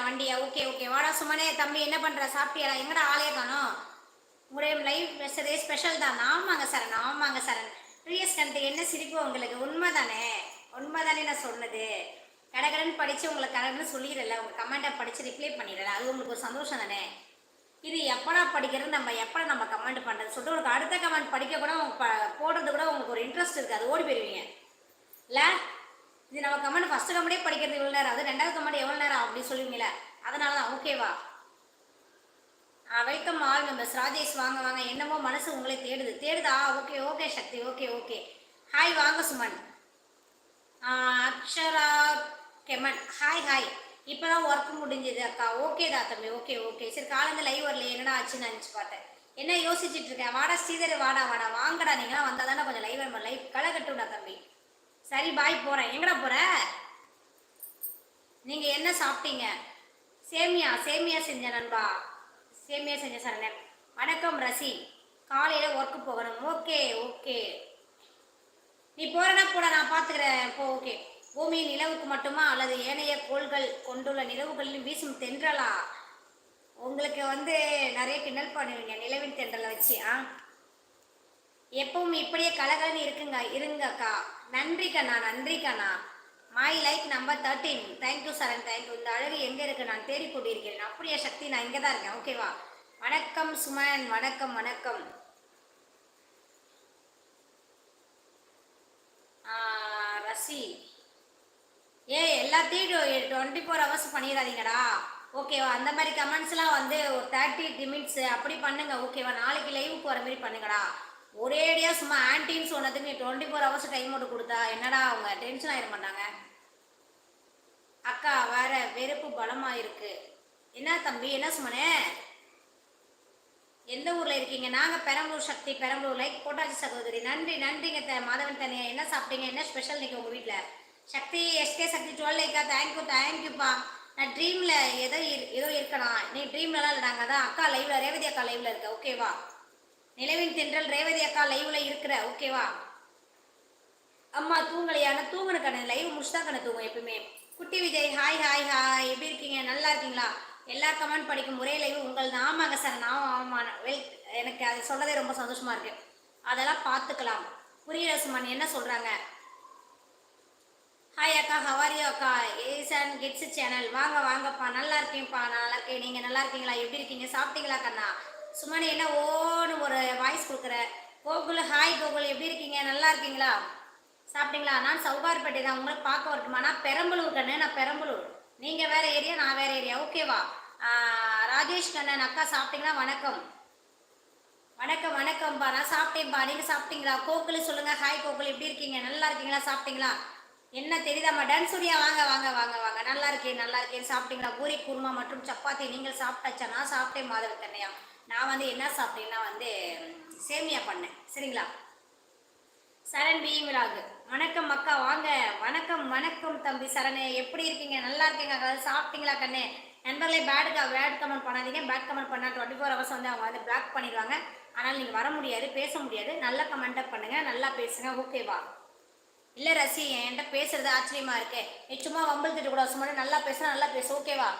வண்டியா? Okay okay. வாடா சுமனே தம்பி என்ன பண்ற? சாப்பிட்டியா எங்கடா ஆளே தானோ உங்களுடைய லைஃப் பேசுறதே ஸ்பெஷல் தான். ஆமாங்க சரண் ஆமாங்க சரண் ப்ரீயஸ் கண்டு என்ன சிரிப்பு உங்களுக்கு? உண்மைதானே? உண்மைதானே நான் சொன்னது. கடகடன் படிச்சு உங்களுக்கு கடகடன் சொல்லிடல. உங்க கமெண்ட்டை படிச்சு ரிப்ளை பண்ணிடல. அது உங்களுக்கு ஒரு சந்தோஷம் தானே? இது எப்படா படிக்கிறது நம்ம எப்படா நம்ம கமெண்ட் பண்றது? சொல்லிட்டு உங்களுக்கு அடுத்த கமெண்ட் படிக்க கூட அவங்க போடுறது கூட உங்களுக்கு ஒரு இன்ட்ரெஸ்ட் இருக்காது. ஓடி போயிருவீங்க. இல்லை? இது நம்ம கமெண்ட் ஃபர்ஸ்ட் கமெண்டே படிக்கிறது இவ்வளோ நேரம். அது ரெண்டாவது கமெண்ட் அப்படி சொல்லுவீங்களே அதனால தான் ஓகேவா வெல்கம் ஆல் மெம்பர்ஸ் ராஜேஷ் வாங்க வாங்க. என்னமோ மனசு உங்களை தேடுது. தேடுதா? Okay okay Sakthi okay okay hi வாங்க சுமன். அக்ஷரா கெமன். ஹாய் ஹாய் இப்போ தான் ஒர்க் முடிஞ்சது அக்கா. ஓகேடா தம்பி ஓகே ஓகே சரி காலேருந்து லைவ் வரல என்னடா ஆச்சுன்னு நினச்சி பார்த்தேன். என்ன யோசிச்சுட்டு இருக்கேன் வாடா ஸ்ரீதர் வாடா வாடா. வாங்கடா நீங்களாம் வந்தால் தானே கொஞ்சம் லைவ் லைவ் களை கட்டுடா தம்பி. சரி பாய் போகிறேன் எங்கடா போகிறேன் நீங்கள் என்ன சாப்பிட்டீங்க? சேமியா சேமியா செஞ்ச நண்பா. சேமியா செஞ்ச சரணன் வணக்கம் ரசி. காலையில் ஒர்க்கு போகணும். Okay okay. நீ போறனா போட நான் பார்த்துக்கிறேன் இப்போ ஓகே. பூமி நிலவுக்கு மட்டுமா அல்லது ஏனைய கோள்கள் கொண்டுள்ள நிலவுகளிலும் வீசும் தென்றலா? உங்களுக்கு வந்து நிறைய கிண்டல் பண்ணுவீங்க நிலவின் தென்றலை வச்சு ஆ? எப்பவும் இப்படியே கலகலன்னு இருக்குங்க இருங்கக்கா. நன்றிக்கண்ணா நன்றிக்கண்ணா my like number thirteen thank you Saran thank you இந்த அழகு எங்கே இருக்கு? நான் தேடி கொண்டிருக்கிறேன் அப்படியே சக்தி நான் இங்கே தான் இருக்கேன் ஓகேவா வணக்கம் சுமன் வணக்கம் வணக்கம். ரசி. ஏ எல்லாத்தையும் டுவெண்ட்டி ஃபோர் ஹவர்ஸ் பண்ணிடாதீங்கடா. ஓகேவா அந்த மாதிரி கமெண்ட்ஸ்லாம் வந்து ஒரு தேர்ட்டி நிமிட்ஸ் அப்படி பண்ணுங்க. ஓகேவா நாளைக்கு லைவ் வர மாதிரி பண்ணுங்கடா. ஒரேடியாக சும்மா ஆன்டின்னு சொன்னதுக்கு நீ டுவெண்ட்டி ஃபோர் ஹவர்ஸ் டைம் மட்டும் கொடுத்தா என்னடா அவங்க டென்ஷன் ஆயிட மாட்டாங்க? அக்கா வேற வெறுப்பு பலமாக இருக்கு. என்ன தம்பி என்ன சுமனே? எந்த ஊரில் இருக்கீங்க? நாங்கள் பெரம்பலூர் சக்தி பெரம்பலூர் லைக் போட்டாச்சி சகோதரி. நன்றி நன்றிங்க த- மாதவன் தனியா என்ன சாப்பிட்டீங்க? என்ன ஸ்பெஷல் நீங்கள் உங்கள் வீட்டில் சக்தி எஸ்கே சக்தி டுவெல் லைக்கா? தேங்க்யூ தேங்க்யூப்பா நான் ட்ரீமில் எதோ இரு- ஏதோ இருக்கணும். நீ ட்ரீம்லலாம் இல்லை நாங்கள் தான் அக்கா லைவ்ல ரேவதி அக்கா லைவ்ல இருக்க? ஓகேவா நிலவின் தென்றல் ரேவதி அக்கா லைவ்ல இருக்கிற ஓகேவா அம்மா தூங்கலையான தூங்குன கண்ணு லைவ் முடிச்சுதான் கண்ணு தூங்கும் எப்பவுமே குட்டி விஜய் ஹாய் ஹாய் ஹாய் எப்படி இருக்கீங்க? நல்லா இருக்கீங்களா? எல்லா கமெண்ட் படிக்கும் ஒரே லைவ் உங்கள் ஆமாங்க சார் நான் ஆமா வெல் எனக்கு அது சொன்னதே ரொம்ப சந்தோஷமா இருக்கு. அதெல்லாம் பார்த்துக்கலாம். புரியல சுமன் என்ன சொல்றாங்க? ஹாய் அக்கா ஹவாரியோ அக்கா? ஏசன் கிட்ஸ் சேனல் வாங்க வாங்கப்பா. நல்லா இருக்கேன்ப்பா. நல்லா இருக்கேன். நீங்கள் நல்லா இருக்கீங்களா? எப்படி இருக்கீங்க? சாப்பிட்டீங்களா கண்ணா? சுமன் என்ன? ஓ வாய்ஸ் கொடுக்குறேன் கோகுல் ஹாய் கோகுல் எப்படி இருக்கீங்க? நல்லா இருக்கீங்களா? சாப்பிட்டீங்களா? நான் சௌகார்பேட்டை தான். உங்களை பார்க்க வரட்டுமா? நான் பெரம்பலூர் கண்ணு. நான் பெரம்பலூர். நீங்கள் வேறு ஏரியா நான் வேறு ஏரியா. ஓகேவா ராஜேஷ் கண்ணன் அக்கா சாப்பிட்டீங்களா? வணக்கம். வணக்கம் வணக்கம்ப்பா. நான் சாப்பிட்டேன்ப்பா. நீங்கள் சாப்பிட்டீங்களா? கோகுல் சொல்லுங்கள் ஹாய் கோகுல். எப்படி இருக்கீங்க? நல்லா இருக்கீங்களா? சாப்பிட்டீங்களா? என்ன தெரியுதாம்மா டான்ஸுரியா வாங்க வாங்க வாங்க வாங்க. நல்லா இருக்கேன் நல்லா இருக்கேன். சாப்பிட்டீங்களா? பூரி குருமா மற்றும் சப்பாத்தி நீங்கள் சாப்பிட்டாச்சா? நான் சாப்பிட்டேன் மாதவி கண்ணையா. நான் வந்து என்ன சாப்பிட்டேன்னா வந்து சேமியா பண்ணேன். சரிங்களா? சரண் பி. விலாகு. வணக்கம் அக்கா வாங்க. வணக்கம் வணக்கம் தம்பி சரண். எப்படி இருக்கீங்க? நல்லா இருக்கீங்க அதாவது சாப்பிட்டீங்களா கண்ணே? நண்பர்களே பேடுக்கா பேட் கமெண்ட் பண்ணாதீங்க. பேட் கமெண்ட் பண்ணால் டுவெண்ட்டி ஃபோர் ஹவர்ஸ் வந்து அவங்க வந்து பிளாக் பண்ணிடுவாங்க. ஆனால் நீங்கள் வர முடியாது பேச முடியாது. நல்ல கமெண்ட்டை பண்ணுங்கள் நல்லா பேசுங்க. ஓகேவா இல்லை ரசி என்கிட்ட பேசுறது ஆச்சரியமா இருக்கு. நீ சும்மா வம்பல் கூட சும்மா நல்லா பேசுனா நல்லா பேசு ஓகேவா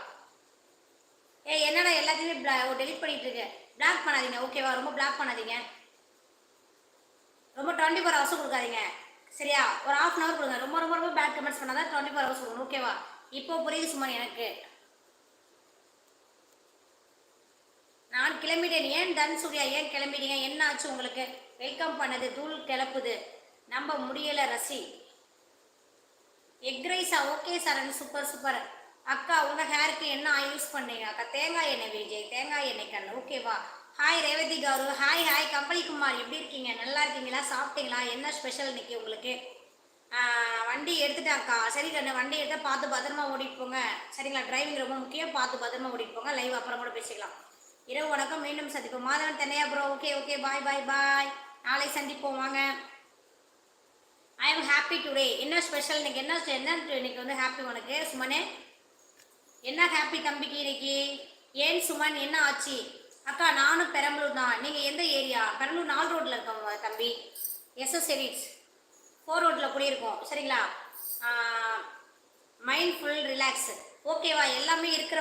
ஏ என்னடா எல்லாத்தையுமே டெலிட் பண்ணிட்டு இருக்கு? பிளாக் பண்ணாதீங்க ஓகேவா ரொம்ப பிளாக் பண்ணாதீங்க. ரொம்ப டுவெண்ட்டி ஃபோர் ஹவர்ஸ் கொடுக்காதீங்க. சரியா? ஒரு ஹாஃப் அன் ஹவர் கொடுங்க. ரொம்ப ரொம்ப ரொம்ப பேட் கமெண்ட்ஸ் பண்ணாதான் டுவெண்ட்டி ஃபோர் ஹவர்ஸ் கொடுங்க ஓகேவா இப்போ புரியுது சும்மா எனக்கு. நான் கிளம்பிட்டேன். ஏன் தன் சூர்யா ஏன் கிளம்பிட்டீங்க? என்ன ஆச்சு உங்களுக்கு? வெல்கம் பண்ணது தூள் கிளப்புது. நம்ப முடியல ரசி. எக் ரைஸா? ஓகே சரண். Super super. அக்கா உங்க ஹேருக்கு என்ன ஆயில் யூஸ் பண்ணீங்க? அக்கா தேங்காய் எண்ணெய் விஜய் தேங்காய் எண்ணெய் கண் ஓகேவா ஹாய் ரேவதி கௌரு. ஹாய் ஹாய் கம்பளி குமார் எப்படி இருக்கீங்க? நல்லா இருக்கீங்களா? சாப்பிட்டீங்களா? என்ன ஸ்பெஷல் இன்னைக்கு உங்களுக்கு? வண்டி எடுத்துட்டாக்கா சரி கண்ணு. வண்டி எடுத்தா பார்த்து பத்திரமா ஓடிட்டு போங்க. சரிங்களா? டிரைவிங் ரொம்ப முக்கியம். பார்த்து பத்திரமா ஓடிட்டு போங்க. லைவ் அப்புறம் கூட பேசிக்கலாம். இரவு வணக்கம். மீண்டும் சந்திப்போம். Madhavan தென்னையா bro okay okay bye bye bye நாளை சந்திப்போம். வாங்க. ஐ எம் ஹாப்பி டுடே என்ன ஸ்பெஷல் இன்னைக்கு என்ன என்ன இன்னைக்கு வந்து ஹாப்பி உனக்கு? சுமனே? என்ன ஹாப்பி தம்பிக்கு இன்னைக்கு? ஏன் சுமன்? என்ன ஆச்சு? அக்கா நானும் பெரம்பலூர் தான். நீங்கள் எந்த ஏரியா? பெரம்பலூர் நாலு ரோட்டில் இருக்கோம் தம்பி. எஸ்எஸ் எரிட்ஸ் ஃபோர் ரோட்டில் குடியிருக்கோம். சரிங்களா? மைண்ட் ஃபுல் ரிலாக்ஸ் ஓகேவா எல்லாமே இருக்கிற